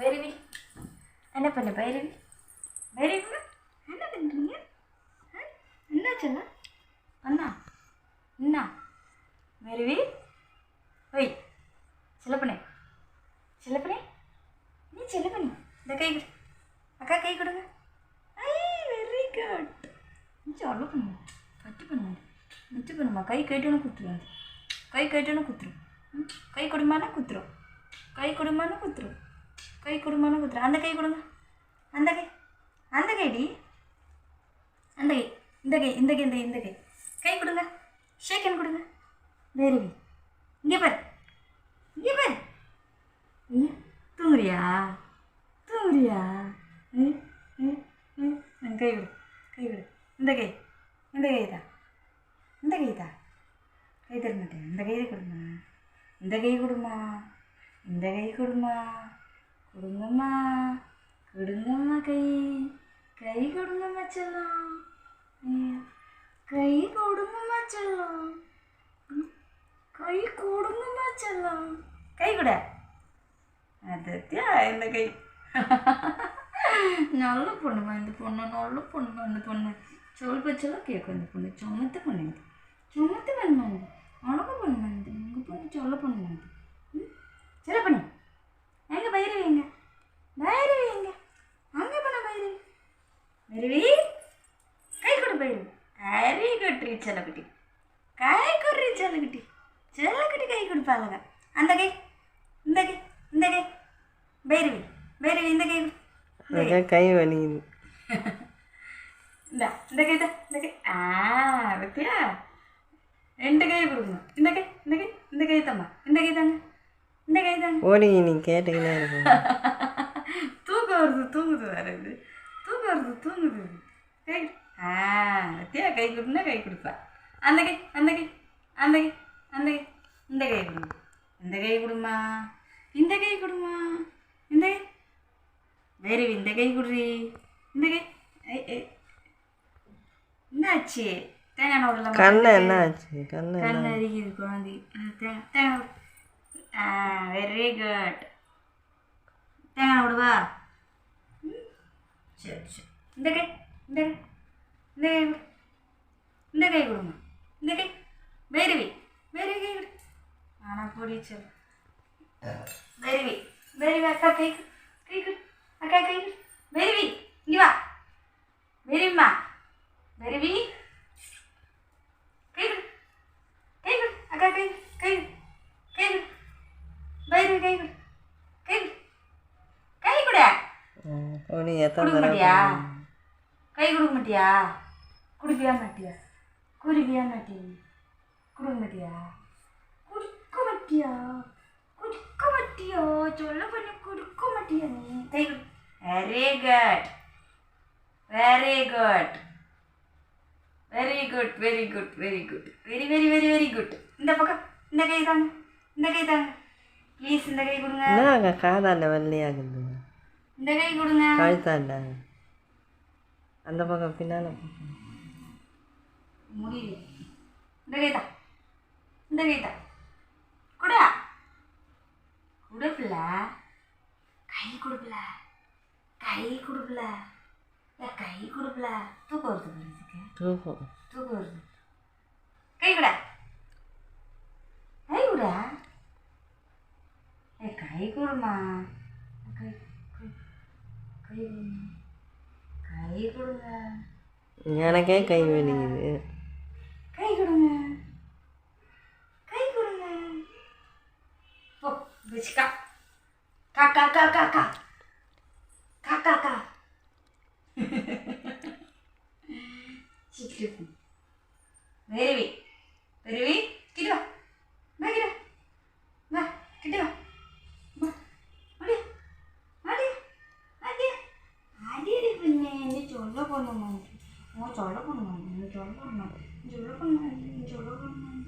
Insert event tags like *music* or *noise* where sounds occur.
பைரவி? என்ன பண்ண பைரவி? பைரவி என்ன பண்ணுறீங்க என்ன சொன்ன அண்ணா பைரவி? ஒய் சிலப்பனே. சிலப்பனே? நீ செல்லப்பண்ணி இந்த கை கொடு. அக்கா கை கொடுங்க. ஐ வெரி குட் அவ்வளோ பண்ணுவோம் பட்டு பண்ணு முச்சு பண்ணுமா? கை கேட்டோன்னு குத்துரும் கை கேட்டோன்னு குத்துரும் கை கொடுமானா குத்துரும் கை கொடுமானா குத்துரும் கை கொடுமானா குத்துரும் அந்த கை கொடுங்க. அந்த கை. அந்த கைடி அந்த கை. இந்த கை இந்த கை இந்த கை இந்த கை. கை கொடுங்க. ஷேக் ஹேண்ட் கொடுங்க. வேறு இங்கே பாரு. இங்கே பாரு. இங்க. தூங்குறியா? தூங்குறியா? கை விடு கை விடு இந்த கை. இந்த கை தான் இந்த கை தான் கை தர மாட்டேன் இந்த கை கொடுமா. இந்த கை கொடுமா. இந்த கை கொடுமா. கொடுங்கம்மா கொடுங்கம்மா கை கை கொடுங்கம்மா செல்லம் கை கொடுங்கம்மா செல்லம் கை கொடுங்கம்மா செல்லம் கை கூட அதத்தியா இந்த கை நல்ல பொண்ணுமா இந்த பொண்ணு நல்ல பொண்ணுமா இந்த பொண்ணு சொல் பேச்செல்லாம் கேட்கும் இந்த பொண்ணு சுமத்து பொண்ணு சுமத்து சொமத்து பொண்ணு அழகு பொண்ணு இந்த உங்கள் பொண்ணு சொல்ல பொண்ணு வெரி குட் ரீ செல்லக்குட்டி. கை கொடு செல்லக்குட்டி. செல்லக்குட்டி கை கொடுப்பாளுங்க. அந்த கை இந்த கை இந்த கை. பைரவி பைரவி இந்த கை. கை. வலிக்குது இந்த இந்த கை தான் *laughs* இந்த கை. ஆ பத்தியா ரெண்டு கை கொடுக்கணும் இந்த கை இந்த கை இந்த கை தாம்மா. இந்த கை தாங்க. இந்த கை தாங்க. ஓடி நீ கேட்டுக்கினே இருக்கும் *laughs* தூக்கம் வருது தூங்குது வேற இது. தூக்கம் வருது தூங்குது கை ஆ பத்தியா கை கொடுனா கை கொடுப்பா. அந்த கை அந்த கை அந்த கை அந்த கை இந்த கை கொடுங்க இந்த கை கொடுமா. இந்த கை கொடுமா. இந்த கை. வேறு இந்த கை குடுறி. இந்த கை. என்னாச்சு? தேங்காய் நோடலாம் கண்ணு என்ன ஆச்சு? கண்ணு என்ன? கண் அரிக்குது குழந்தை. தேங்காய் தேங்காய் ஆ வெரி குட். தேங்காய் விடுவா சரி சரி. இந்த கை இந்த கை. இந்த கை இந்த கை கொடுங்க இந்த கை வேறு கை வேறு கை கொடு ஆனால் போடிச்சு வேறு கை வேறு அக்கா கை கை கொடு அக்கா கை வெறுவி இங்கே வா வெறுவிம்மா வெறுவி கை கொடு கை கொடு அக்கா கை கை கை கொடு வேறு கை கொடு கை கை கொடு கொடுக்க முடியா கை கொடுக்க மாட்டியா? குடிப்பியா மாட்டியா? குடிப்பியா மாட்டி கொடுக்க மாட்டியா? குடிக்க மாட்டியா? குடிக்க மாட்டியா? சொல்ல பண்ணி குடிக்க மாட்டியா நீ? கை கொடு very good very good very good very good very good very very very very good இந்த பக்கம் இந்த கை தாங்க. இந்த கை தாங்க. ப்ளீஸ் இந்த கை கொடுங்க. என்ன அக்கா காதாண்ட வெள்ளையாகுது இந்த கை கொடுங்க. கழுத்தாண்ட. அந்த பக்கம் பின்னால. முடியுது. இந்த கைதா. இந்த கைதா. குடா. குடுப்பில கை கொடுக்கல கை கொடுக்கல ஏ கை கொடுக்கல தூக்கம் வருது தூக்கம் தூக்கம் வருது. கை கூட. கை கூட. ஏ கை கொடுமா. கை கை கை கொடுங்க கை கொடுங்க கை கொடுங்க எனக்கே கை வலிக்குது. கை கொடுங்க கை கொடுங்க ஓ பிச்சிக்கா காக்கா காக்கா கா. காக்கா கா *laughs* சிக்கு வெரி 올려보는 건지, 어, 이제 올려보는 건지, 이제 올려보는 건지, 이제 올려보는 건지, 이제 올려보는 건지.